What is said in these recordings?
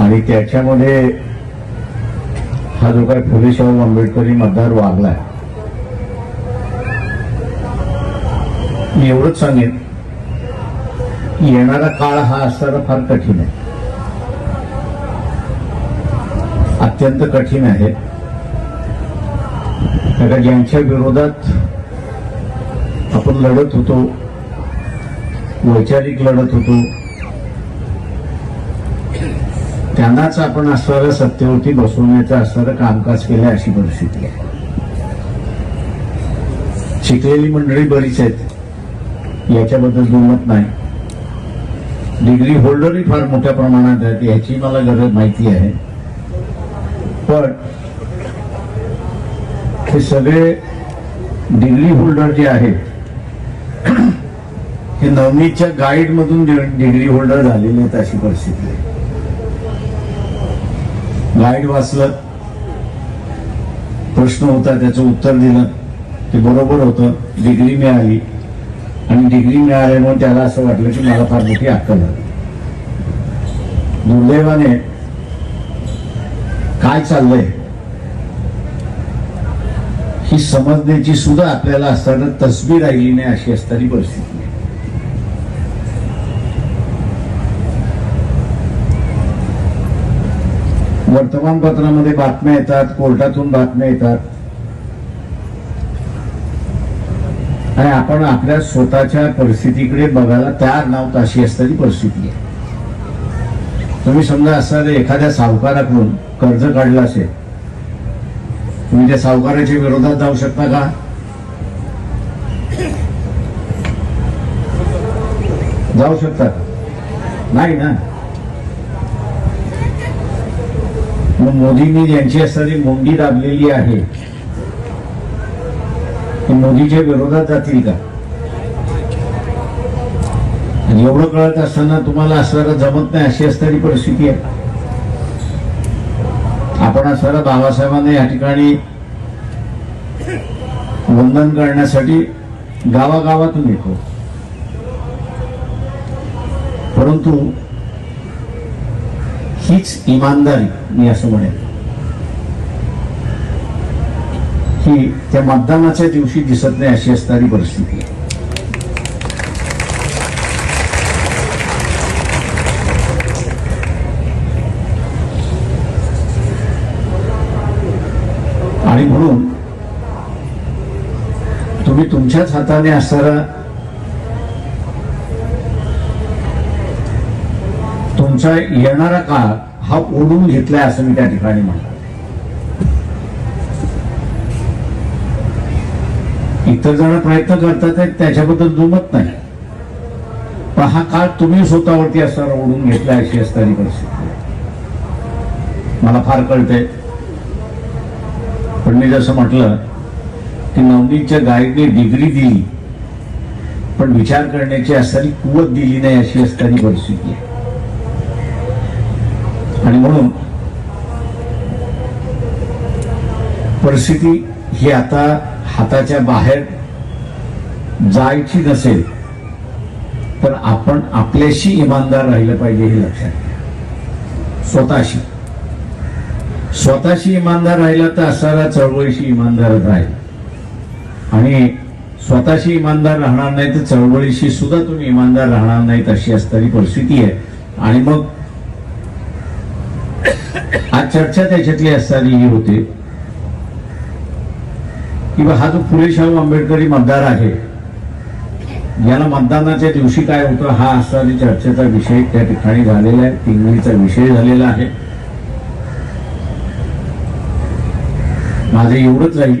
आणि त्याच्यामध्ये हा जो काही फुले शाहू आंबेडकरी मतदार वागलाय मी एवढंच सांगेन की येणारा काळ हा असताना फार कठीण आहे. अत्यंत कठीण आहे. कारण ज्यांच्या विरोधात आपण लढत होतो वैचारिक लढत होतो त्यांनाच आपण असणाऱ्या सत्तेवरती बसवण्याचं असणारं कामकाज केलं अशी परिस्थिती आहे. शिकलेली मंडळी बरीच आहेत. याच्याबद्दल दुमत नाही. डिग्री होल्डरही फार मोठ्या प्रमाणात आहेत याची मला गरज माहिती आहे. पण हे सगळे डिग्री होल्डर जे आहेत हे नवनीतच्या गाईड मधून डिग्री होल्डर झालेले आहेत अशी परिस्थिती आहे. गाईड वाचलं. प्रश्न होता त्याचं उत्तर दिलं. ते बरोबर होतं. डिग्री मिळाली. आणि डिग्री मिळाल्यामुळे त्याला असं वाटलं की मला फार मोठी अक्कल दुर्दैवाने काय चाललंय? ही समजण्याची सुद्धा आपल्याला असताना तसबी राहिली नाही अशी असताना परिस्थिती. वर्तमानपत्रामध्ये बातम्या येतात कोर्टातून बातम्या येतात. आणि आपण आपल्या स्वतःच्या परिस्थितीकडे बघायला तयार नव्हतं अशी असणारी परिस्थिती आहे. तुम्ही समजा असा एखाद्या सावकाराकडून कर्ज काढलं असेल तुम्ही त्या सावकाराच्या विरोधात जाऊ शकता का? जाऊ शकता. नाही ना? मग मोदींनी ज्यांची असणारी मुंडी दाबलेली आहे मोदीच्या विरोधात जातील का? एवढं कळत असताना तुम्हाला असणारा जमत नाही अशी असणारी परिस्थिती आहे. आपण असणारा बाबासाहेबांना या ठिकाणी वंदन करण्यासाठी गावागावातून येतो. परंतु हीच इमानदारी मी असं म्हणेन. ही त्या मतदानाच्या दिवशी दिसत नाही अशी असणारी परिस्थिती आहे. आणि म्हणून तुम्ही तुमच्याच हाताने असणारा तुमचा येणारा काळ हा ओढून घेतलाय असं मी त्या ठिकाणी म्हणतो इतर जण प्रयत्न करतात त्याच्याबद्दल दुमत नाही. पण हा काळ तुम्ही स्वतःवरती असताना ओढून घेतला अशी असणारी परिस्थिती मला फार कळते पण मी जसं म्हटलं की नवनीतच्या गायकने डिग्री दिली पण विचार करण्याची असणारी कुवत दिली नाही अशी असणारी परिस्थिती आहे. आणि म्हणून परिस्थिती ही आता हाताच्या बाहेर जायची नसेल तर आपण आपल्याशी इमानदार राहिलं पाहिजे हे लक्षात घ्या. स्वतःशी. स्वतःशी इमानदार राहिला तर असणारा चळवळीशी इमानदारच राहील. आणि स्वतःशी इमानदार राहणार नाही तर चळवळीशी सुद्धा तुम्ही इमानदार राहणार नाहीत अशी असणारी परिस्थिती आहे. आणि मग आज चर्चा त्याच्यातली असताना ही होते. की हा जो फुले शाहू आंबेडकरी मतदार आहे याला मतदानाच्या दिवशी काय होतं हा असणारी चर्चेचा विषय त्या ठिकाणी झालेला आहे तिंगळीचा विषय झालेला आहे. माझं एवढंच राहील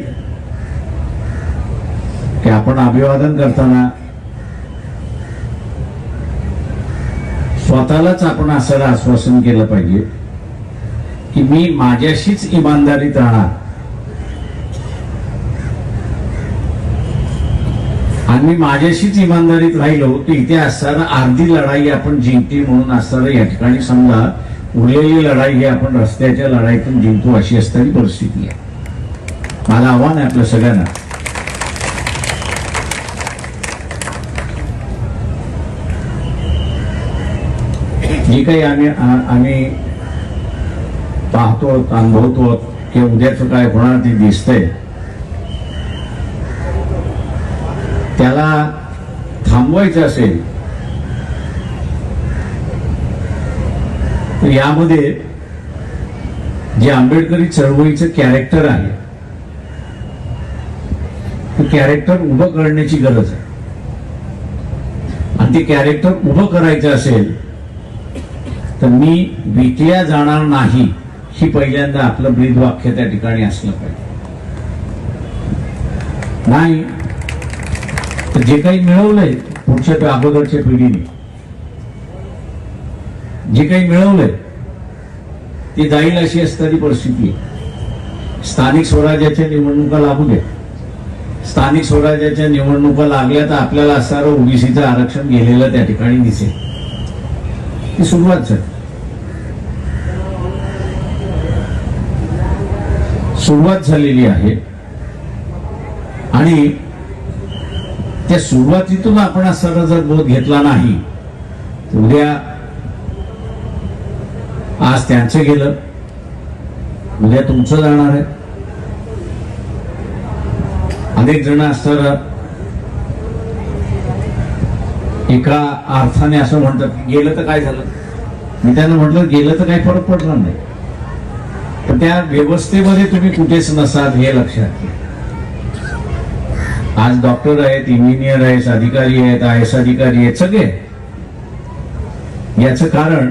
की आपण अभिवादन करताना स्वतःलाच आपण असं आश्वासन केलं पाहिजे. की मी माझ्याशीच इमानदारीत राहणार आणि मी माझ्याशीच इमानदारीत राहिलो तर इथे असताना अर्धी लढाई आपण जिंकली म्हणून असताना या ठिकाणी समजा उरलेली लढाई ही आपण रस्त्याच्या लढाईतून जिंकतो अशी असणारी परिस्थिती आहे. मला आव्हान आहे आपल्या सगळ्यांना. जी काही आम्ही आम्ही पाहतो अनुभवतो की उद्याचं काय होणार ते दिसतंय. त्याला थांबवायचं असेल तर यामध्ये जे आंबेडकरी चळवळीचं कॅरेक्टर आहे ते कॅरेक्टर उभं करण्याची गरज आहे. आणि ते कॅरेक्टर उभं करायचं असेल तर मी विकल्या जाणार नाही. ही पहिल्यांदा आपलं ब्रीद वाक्य त्या ठिकाणी असलं पाहिजे. नाही तर जे काही मिळवलंय पुढच्या त्या अगोदरच्या पिढीने जे काही मिळवलंय ते जाईल अशी असणारी परिस्थिती स्थानिक स्वराज्याच्या निवडणुका लागू द्या. स्थानिक स्वराज्याच्या निवडणुका लागल्या तर आपल्याला असणारं ओबीसीचं आरक्षण गेलेलं त्या ठिकाणी दिसेल. ती सुरुवात झाली. सुरुवात झालेली आहे. आणि त्या सुरुवातीतून आपण असा जर बोध घेतला नाही. उद्या आज त्यांचं गेलं. उद्या तुमचं जाणार आहे. अनेक जण असताना एका अर्थाने असं म्हणतात की गेलं तर काय झालं? मी त्यांना म्हटलं गेलं तर काही फरक पडणार नाही. त्या व्यवस्थेमध्ये तुम्ही कुठेच नसाल हे लक्षात घ्या. आज डॉक्टर आहेत इंजिनियर आहेत अधिकारी आहेत आय एस अधिकारी आहेत सगळे. याचं कारण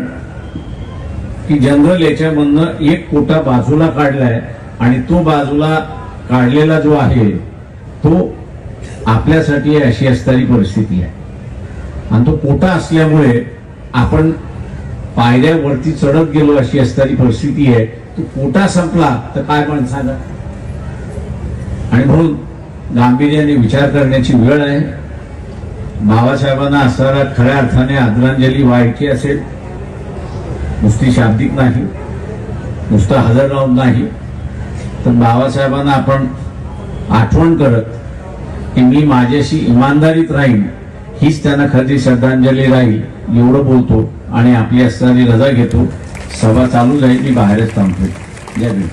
की जनरल याच्यामधनं एक कोटा बाजूला काढलाय आणि तो बाजूला काढलेला जो आहे तो आपल्यासाठी अशी असणारी परिस्थिती आहे. आणि तो कोटा असल्यामुळे आपण पायऱ्यावरती चढत गेलो अशी असणारी परिस्थिती आहे. तो कोटा संपला तर काय पण आणि म्हणून गांभीर्याने विचार करण्याची वेळ आहे. बाबासाहेबांना असणारा खऱ्या अर्थाने आदरांजली व्हायची असेल. नुसती शाब्दिक नाही. नुसतं हजर राहून नाही. तर बाबासाहेबांना आपण आठवण करत की मी माझ्याशी इमानदारीत राहीन हीच त्यांना खरी श्रद्धांजली राहील एवढं बोलतो. आणि आपली असणारी रजा घेतो. सभा चालू जाईल मी बाहेरच थांबतो जय भीम.